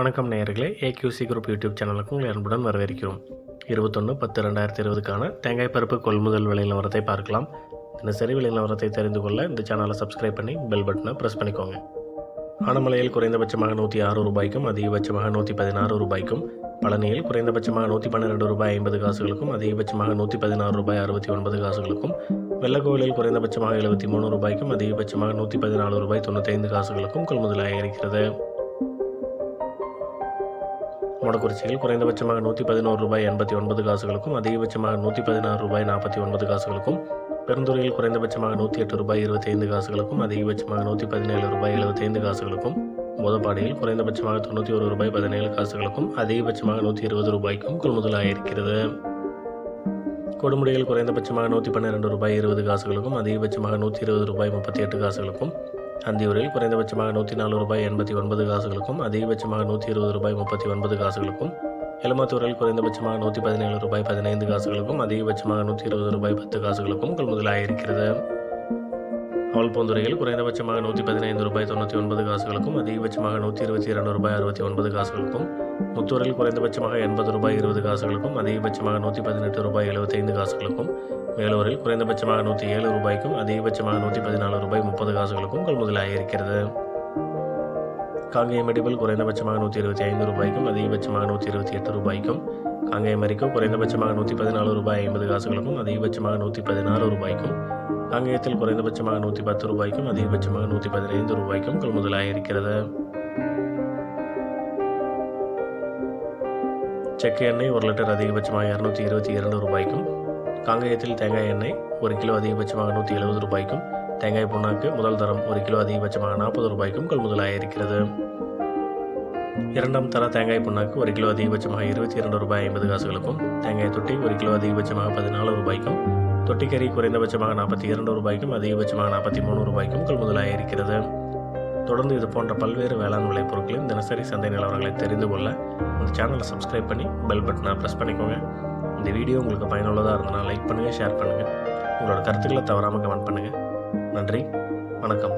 வணக்கம் நேயர்களே. AQC group YouTube சேனலுக்கு உங்கள் அன்புடன் வரவேற்கிறோம். இருபத்தொன்று பத்து ரெண்டாயிரத்தி இருபதுக்கான தேங்காய் பருப்பு கொள்முதல் விலை நிலவரத்தை பார்க்கலாம். தினசரி விலை நிலவரத்தை தெரிந்து கொள்ள இந்த சேனலை சப்ஸ்கிரைப் பண்ணி பெல் பட்டனை ப்ரெஸ் பண்ணிக்கோங்க. ஆனமலையில் குறைந்தபட்சமாக நூற்றி ஆறு ரூபாய்க்கும் அதிகபட்சமாக நூற்றி பதினாறு ரூபாய்க்கும் பழனியில் குறைந்தபட்சமாக நூற்றி பன்னிரெண்டு ரூபாய் ஐம்பது காசுகளுக்கும் அதிகபட்சமாக நூற்றி பதினாறு ரூபாய் அறுபத்தி ஒன்பது காசுகளுக்கும் வெள்ளக்கோவிலில் குறைந்தபட்சமாக எழுபத்தி மூணு ரூபாய்க்கும் அதிகபட்சமாக நூற்றி பதினாலு ரூபாய் தொண்ணூத்தைந்து காசுகளுக்கும் கொள்முதலாக இருக்கிறது மொடக்குறிச்சியில் குறைந்தபட்சமாக நூற்றி பதினோரு ரூபாய் எண்பத்தி ஒன்பது காசுகளுக்கும் அதிகபட்சமாக நூற்றி பதினாறு ரூபாய் நாற்பத்தி ஒன்பது காசுகளுக்கும் பெருந்துறையில் குறைந்தபட்சமாக நூற்றி எட்டு ரூபாய் இருபத்தைந்து காசுகளுக்கும் அதிகபட்சமாக நூற்றி பதினேழு ரூபாய் எழுபத்தைந்து காசுகளுக்கும் மோதப்பாடியில் குறைந்தபட்சமாக தொண்ணூற்றி ஒரு ரூபாய் பதினேழு காசுகளுக்கும் அதிகபட்சமாக நூற்றி இருபது ரூபாய்க்கும் கொள்முதலாக இருக்கிறது கொடுமுடியில் குறைந்தபட்சமாக நூற்றி பன்னிரெண்டு ரூபாய் இருபது காசுகளுக்கும் அதிகபட்சமாக நூற்றி இருபது ரூபாய் முப்பத்தி எட்டு காசுகளுக்கும் அந்தியூரில் குறைந்தபட்சமாக நூற்றி நாலு ரூபாய் எண்பத்தி ஒன்பது காசுகளுக்கும் அதிகபட்சமாக நூற்றி இருபது ரூபாய் முப்பத்தி ஒன்பது காசுகளுக்கும் எலமத்தூரில் குறைந்தபட்சமாக நூற்றி பதினேழு ரூபாய் பதினைந்து காசுகளுக்கும் அதிகபட்சமாக நூற்றி இருபது ரூபாய் பத்து காசுகளுக்கும் கொள்முதலாக இருக்கிறது அவல்பூந்துறையில் குறைந்தபட்சமாக நூற்றி பதினைந்து ரூபாய் தொண்ணூற்றி ஒன்பது காசுகளுக்கும் அதிகபட்சமாக நூற்றி இருபத்தி இரண்டு ரூபாய் அறுபத்தி ஒன்பது காசுகளுக்கும் முத்தூரில் குறைந்தபட்சமாக எண்பது ரூபாய் இருபது காசுகளுக்கும் அதிகபட்சமாக நூற்றி பதினெட்டு ரூபாய் எழுபத்தைந்து காசுகளுக்கும் வேலூரில் குறைந்தபட்சமாக நூற்றி ஏழு ரூபாய்க்கும் அதிகபட்சமாக நூற்றி பதினாலு ரூபாய் முப்பது காசுகளுக்கும் கொள்முதலாக இருக்கிறது. காங்கேயம் மெடிபல் குறைந்தபட்சமாக நூற்றி இருபத்தி ஐந்து ரூபாய்க்கும் அதிகபட்சமாக நூற்றி இருபத்தி எட்டு ரூபாய்க்கும் காங்கேயம் அரிக்கோ குறைந்தபட்சமாக நூற்றி பதினாலு ரூபாய் ஐம்பது காசுகளுக்கும் அதிகபட்சமாக நூற்றி பதினாறு ரூபாய்க்கும் காங்கேயத்தில் குறைந்தபட்சமாக நூற்றி பத்து ரூபாய்க்கும் அதிகபட்சமாக நூற்றி பதினைந்து ரூபாய்க்கும் கொள்முதலாக இருக்கிறது செக்கு எண்ணெய் ஒரு லிட்டர் அதிகபட்சமாக இரநூத்தி இருபத்தி இரண்டு ரூபாய்க்கும் காங்கேயத்தில் தேங்காய் எண்ணெய் ஒரு கிலோ அதிகபட்சமாக நூற்றி எழுபது ரூபாய்க்கும் தேங்காய் புண்ணாக்கு முதல் தரம் ஒரு கிலோ அதிகபட்சமாக நாற்பது ரூபாய்க்கும் கொள்முதலாக இருக்கிறது இரண்டாம் தர தேங்காய் புண்ணாக்கு ஒரு கிலோ அதிகபட்சமாக இருபத்தி இரண்டு ரூபாய் ஐம்பது காசுகளுக்கும் தேங்காய் தொட்டி ஒரு கிலோ அதிகபட்சமாக பதினாலு ரூபாய்க்கும் தொட்டிக்கறி குறைந்தபட்சமாக நாற்பத்தி இரண்டு ரூபாய்க்கும் அதிகபட்சமாக நாற்பத்தி மூணு ரூபாய்க்கும் கொள்முதலாக இருக்கிறது. தொடர்ந்து இது போன்ற பல்வேறு வேளாண் விளைபொருட்களையும் தினசரி சந்தை நிலவரங்களை தெரிந்து கொள்ள இந்த சேனலை சப்ஸ்கிரைப் பண்ணி பெல் பட்டனை ப்ரெஸ் பண்ணிக்கோங்க. இந்த வீடியோ உங்களுக்கு பயனுள்ளதாக இருந்தனா லைக் பண்ணுங்கள் ஷேர் பண்ணுங்கள் உங்களோட கருத்துக்களை தவறாமல் கமெண்ட் பண்ணுங்கள் நன்றி வணக்கம்.